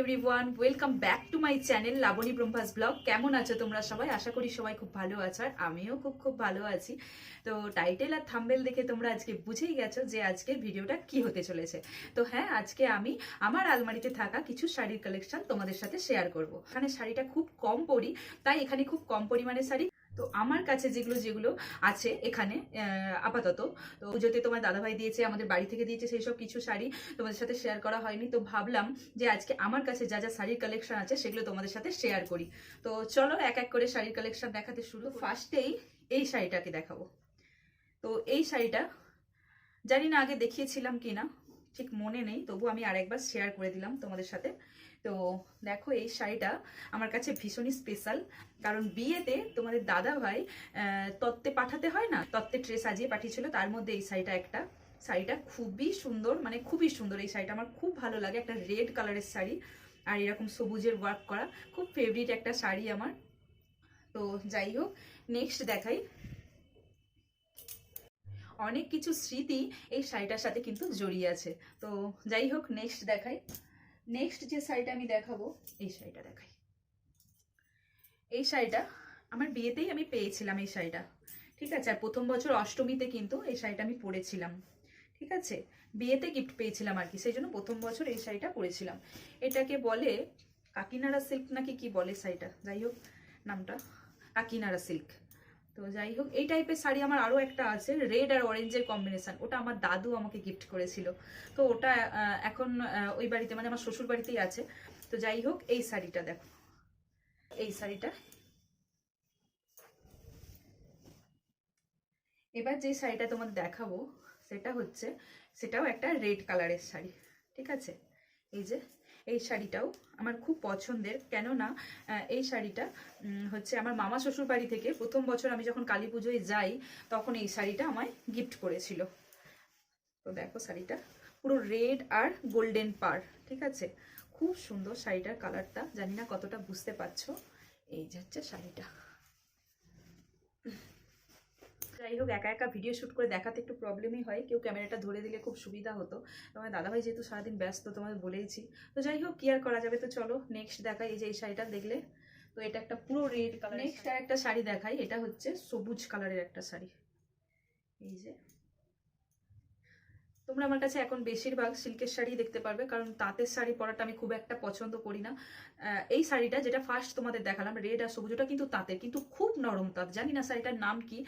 Everyone welcome back to my channel Labani Brahma's blog কেমন আছো তোমরা সবাই? আশা করি সবাই খুব ভালো আছো আর আমিও খুব খুব ভালো আছি। তো টাইটেল আর থাম্বেল দেখে তোমরা আজকে বুঝেই গেছো যে আজকের ভিডিওটা কি হতে চলেছে। তো হ্যাঁ আজকে আমি আমার আলমারিতে থাকা কিছু শাড়ির কালেকশন তোমাদের সাথে শেয়ার করব। এখানে শাড়িটা খুব কম পরি, তাই এখানে খুব কম পরিমাণে শাড়ি। তো আমার কাছে যেগুলো যেগুলো আছে এখানে আপাতত। তো পুজোতে তোমার দাদাভাই দিয়েছে, আমাদের বাড়ি থেকে দিয়েছে সেই সব কিছু শাড়ি। তোমাদের সাথে শেয়ার করা হয়নি, তো ভাবলাম যে আজকে আমার কাছে যা যা শাড়ির কালেকশন আছে সেগুলো তোমাদের সাথে শেয়ার করি। তো চলো এক এক করে শাড়ির কালেকশন দেখাতে শুরু ফার্স্টেই এই শাড়িটাকে দেখাবো। তো এই শাড়িটা জানি না আগে দেখিয়েছিলাম কি না ঠিক মনে নেই, তবু আমি আরেকবার শেয়ার করে দিলাম তোমাদের সাথে। তো দেখো এই শাড়িটা আমার কাছে ভীষণই স্পেশাল কারণ বিয়েতে তোমাদের দাদা ভাই তত্ত্বে পাঠাতে হয় না? তত্ত্বে ট্রে সাজিয়ে পাঠিয়েছিল, তার মধ্যে এই শাড়িটা একটা। শাড়িটা খুবই সুন্দর মানে খুবই সুন্দর এই শাড়িটা। আমার খুব ভালো লাগে, একটা রেড কালারের শাড়ি, আর এরকম সবুজের ওয়ার্ক করা। খুব ফেভারিট একটা শাড়ি আমার। তো যাই হোক নেক্সট দেখাই। অনেক কিছু স্মৃতি এই শাড়িটার সাথে কিন্তু জড়িয়ে আছে। তো যাই হোক নেক্সট দেখাই। নেক্সট যে শাড়িটা আমি দেখাবো, এই শাড়িটা দেখাই। এই শাড়িটা আমার বিয়েতেই আমি পেয়েছিলাম এই শাড়িটা, ঠিক আছে? আর প্রথম বছর অষ্টমীতে কিন্তু এই শাড়িটা আমি পরেছিলাম, ঠিক আছে? বিয়েতে গিফট পেয়েছিলাম আর কি, সেই জন্য প্রথম বছর এই শাড়িটা পরেছিলাম। এটাকে বলে কাকিনাড়া সিল্ক নাকি কি বলে শাড়িটা? যাই হোক, নামটা কাকিনাড়া সিল্ক তো যাই হোক, এই টাইপের শাড়ি আমার আরও একটা আছে রেড আর অরেঞ্জের কম্বিনেশান ওটা আমার দাদু আমাকে গিফট করেছিল। তো ওটা এখন ওই বাড়িতে মানে আমার শ্বশুর বাড়িতেই আছে। তো যাই হোক, এই শাড়িটা দেখো। এই শাড়িটা। এবার যে শাড়িটা তোমাদের দেখাবো, সেটা হচ্ছে, সেটাও একটা রেড কালারের শাড়ি। ঠিক আছে? এই যে এই শাড়িটাও আমার খুব পছন্দের। কেননা এই শাড়িটা হচ্ছে আমার মামা শ্বশুর বাড়ি থেকে প্রথম বছর আমি যখন কালী পুজোয় যাই, তখন এই শাড়িটা আমায় গিফট করেছিল। তো দেখো শাড়িটা, পুরো রেড আর গোল্ডেন পার, ঠিক আছে? খুব সুন্দর শাড়িটার কালারটা, জানি না কতটা বুঝতে পারছ। এই যে হচ্ছে শাড়িটা। যাই হোক একা একা ভিডিও শ্যুট করে দেখাতে একটু প্রবলেমই হয়। কেউ ক্যামেরাটা ধরে দিলে খুব সুবিধা হতো। তোমার দাদাভাই যেহেতু সারাদিন ব্যস্ত তোমাদের বলেইছি। তো যাই হোক কি আর করা যাবে? তো চলো নেক্সট দেখাই এই যে এই শাড়িটা দেখলে। তো এটা একটা পুরো রেড কালার নেক্সট আর একটা শাড়ি দেখাই। এটা হচ্ছে সবুজ কালারের একটা শাড়ি। এই যে। তোমরা আমার কাছে এখন বেশিরভাগ সিল্কের শাড়ি দেখতে পারবে, কারণ তাঁতের শাড়ি পরাটা আমি খুব একটা পছন্দ করি না। এই শাড়িটা যেটা ফার্স্ট তোমাদের দেখালাম রেড আর সবুজ, ওটা কিন্তু তাঁতের, কিন্তু খুব নরম তাঁত। জানি না শাড়িটার নাম কি,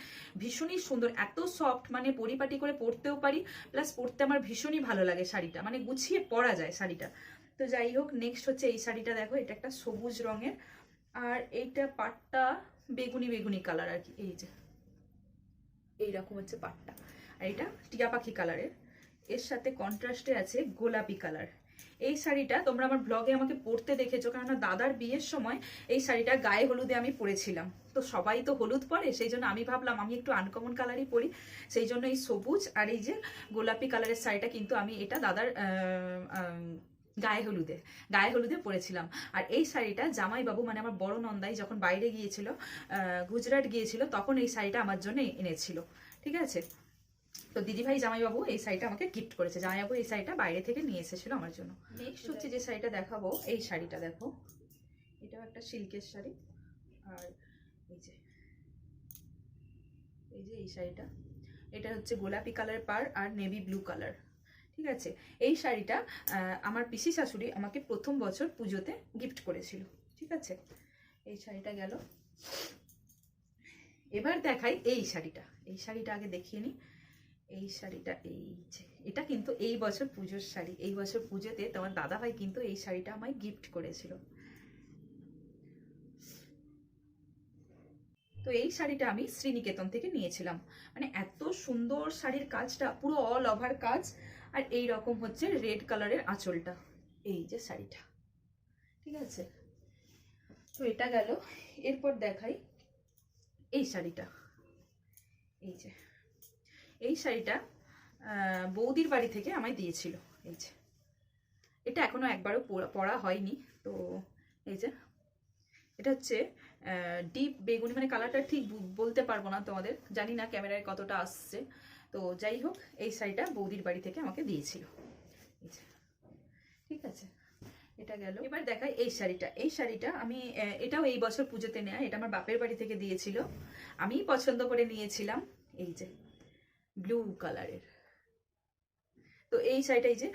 ভীষণই সুন্দর, এত সফট মানে পরিপাটি করে পরতেও পারি প্লাস পরতে আমার ভীষণই ভালো লাগে শাড়িটা মানে গুছিয়ে পরা যায় শাড়িটা। তো যাই হোক নেক্সট হচ্ছে এই শাড়িটা, দেখো, এটা একটা সবুজ রঙের, আর এইটা পাটটা বেগুনি বেগুনি কালার আর কি, এই যে, এইরকম হচ্ছে পাটটা। আর এটা টিয়া পাখি কালারের এর সাথে কন্ট্রাস্টে আছে গোলাপি কালার এই শাড়িটা তোমরা আমার ব্লগে আমাকে পরতে দেখেছ, কেননা দাদার বিয়ের সময় এই শাড়িটা গায়ে হলুদে আমি পরেছিলাম। তো সবাই তো হলুদ পরে, সেই জন্য আমি ভাবলাম আমি একটু আনকমন কালারই পরি। সেই জন্য এই সবুজ আর এই যে গোলাপি কালারের শাড়িটা কিন্তু আমি এটা দাদার গায়ে হলুদে গায়ে হলুদে পরেছিলাম। আর এই শাড়িটা জামাইবাবু মানে আমার বড় নন্দাই যখন বাইরে গিয়েছিল গুজরাট গিয়েছিল, তখন এই শাড়িটা আমার জন্য এনেছিল। ঠিক আছে? তো দিদিভাই জামাইবাবু এই শাড়িটা আমাকে গিফট করেছে। জামাইবাবু এই শাড়িটা বাইরে থেকে নিয়ে এসেছিল আমার জন্য। নেক্সট হচ্ছে যে শাড়িটা দেখাবো এই শাড়িটা দেখো। এটাও একটা সিল্কের শাড়ি। আর এই যে এই যে এই শাড়িটা। এটা হচ্ছে গোলাপি কালার পার আর নেভি ব্লু কালার। ঠিক আছে? এই শাড়িটা আমার পিসি শাশুড়ি আমাকে প্রথম বছর পুজোতে গিফট করেছিল। ঠিক আছে? এই শাড়িটা গেল। এবার দেখাই এই শাড়িটা। এই শাড়িটা আগে দেখিয়ে নিই এই শাড়িটা, এই যে, এটা কিন্তু এই বছর পুজোর শাড়ি। এই বছর পুজোতে তোমার দাদাভাই কিন্তু এই শাড়িটা আমায় গিফট করেছিল। তো এই শাড়িটা আমি শ্রীনিকেতন থেকে নিয়েছিলাম। মানে এত সুন্দর শাড়ির কাজটা, পুরো অল ওভার কাজ। আর এই রকম হচ্ছে রেড কালারের আঁচলটা। এই যে শাড়িটা। ঠিক আছে? তো এটা গেল। এরপর দেখাই এই শাড়িটা। এই যে। এই শাড়িটা বৌদির বাড়ি থেকে আমায় দিয়েছিল। এই যে। এটা এখনও একবারও পরা- হয়নি। তো এই যে। এটা হচ্ছে ডিপ বেগুনি মানে কালারটা ঠিক বলতে পারব না তোমাদের। জানি না ক্যামেরায় কতটা আসছে। তো যাই হোক, এই শাড়িটা বৌদির বাড়ি থেকে আমাকে দিয়েছিল। ঠিক আছে। এটা গেল। এবার দেখাই এই শাড়িটা। এই শাড়িটা আমি এটাও এই বছর পুজোতে নেয়া। এটা আমার বাপের বাড়ি থেকে দিয়েছিল। আমি পছন্দ করে নিয়েছিলাম। এই যে। ব্লু কালারের তো এই শাড়িটাই যে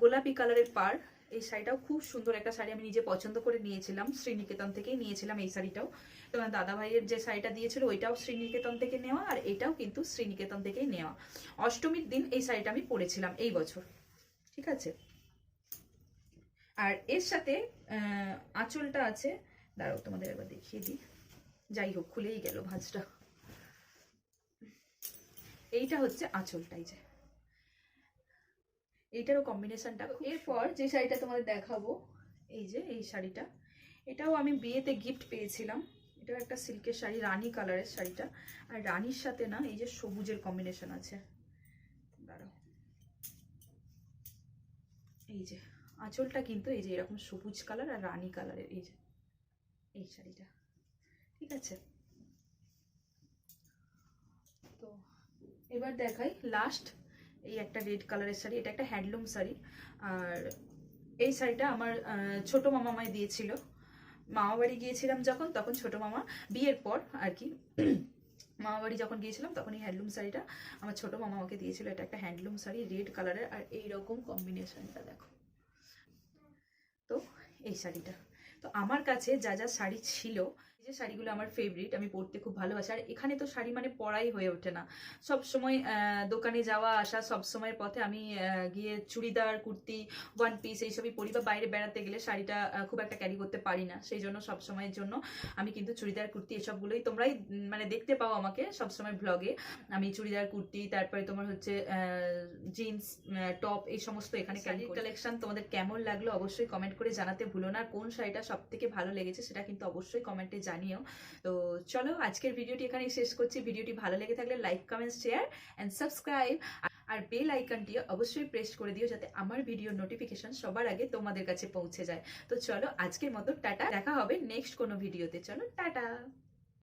গোলাপি কালারের পার এই শাড়িটাও খুব সুন্দর একটা শাড়ি আমি নিজে পছন্দ করে নিয়েছিলাম, শ্রীনিকেতন থেকেই নিয়েছিলাম এই শাড়িটাও। তোমার দাদা ভাইয়ের যে শাড়িটা দিয়েছিল, ওইটাও শ্রীনিকেতন থেকে নেওয়া, আর এটাও কিন্তু শ্রীনিকেতন থেকেই নেওয়া। অষ্টমীর দিন এই শাড়িটা আমি পরেছিলাম এই বছর, ঠিক আছে? আর এর সাথে আঁচলটা আছে, দাঁড়াও তোমাদের একবার দেখিয়ে দিই। যাই হোক, খুলেই গেল ভাঁজটা। এইটা হচ্ছে আঁচলটাই যে। এইটারও কম্বিনেশনটা এরপর যে শাড়িটা তোমাদের দেখাবো এই যে এই শাড়িটা। এটাও আমি বিয়েতে গিফট পেয়েছিলাম। এটাও একটা সিল্কের শাড়ি রানী কালারের শাড়িটা। আর রানীর সাথে না এই যে সবুজের কম্বিনেশন আছে। দাঁড়াও। এই যে আঁচলটা কিন্তু এই যে এরকম সবুজ কালার আর রানী কালারের এই যে এই শাড়িটা। ঠিক আছে তো এবার দেখাই লাস্ট এই একটা রেড কালারের শাড়ি, এটা একটা হ্যান্ডলুম শাড়ি। আর এই শাড়িটা আমার ছোট মামা দিয়েছিল। মামা বাড়ি গিয়েছিলাম যখন, তখন ছোট মামা, বিয়ের পর আর কি। মামা বাড়ি যখন গিয়েছিলাম তখন এই হ্যান্ডলুম শাড়িটা আমার ছোট মামা আমাকে দিয়েছিল। এটা একটা হ্যান্ডলুম শাড়ি রেড কালারের আর এই রকম কম্বিনেশনটা দেখো। তো এই শাড়িটা। তো আমার কাছে যা যা শাড়ি ছিল যে শাড়িগুলো আমার ফেভারিট আমি পরতে খুব ভালোবাসি। আর এখানে তো শাড়ি মানে পরাই হয়ে ওঠে না। সব সময় দোকানে যাওয়া আসা সব সময়ের পথে আমি গিয়ে চুড়িদার কুর্তি ওয়ান পিস এইসবই পরি বা বাইরে বেড়াতে গেলে শাড়িটা খুব একটা ক্যারি করতে পারি না। সেই জন্য সব সময়ের জন্য আমি কিন্তু চুড়িদার কুর্তি এসবগুলোই তোমরাই মানে দেখতে পাও আমাকে সবসময় ব্লগে আমি চুড়িদার কুর্তি তারপরে তোমার হচ্ছে জিন্স টপ এই সমস্ত এখানে শাড়ির কালেকশন তোমাদের কেমন লাগল অবশ্যই কমেন্ট করে জানাতে ভুলো না। আর কোন শাড়িটা সব থেকে ভালো লেগেছে সেটা কিন্তু অবশ্যই কমেন্টে জানিও। তো চলো আজকের ভিডিওটি এখানেই শেষ করছি। ভিডিওটি ভালো লেগে থাকলে like, comment, share and subscribe. R bell আইকনটি অবশ্যই প্রেস করে দিও যাতে আমার ভিডিও নোটিফিকেশন সবার আগে তোমাদের কাছে পৌঁছে যায়। তো চলো আজকের মতো টাটা। দেখা হবে নেক্সট কোনো ভিডিওতে। চলো টাটা।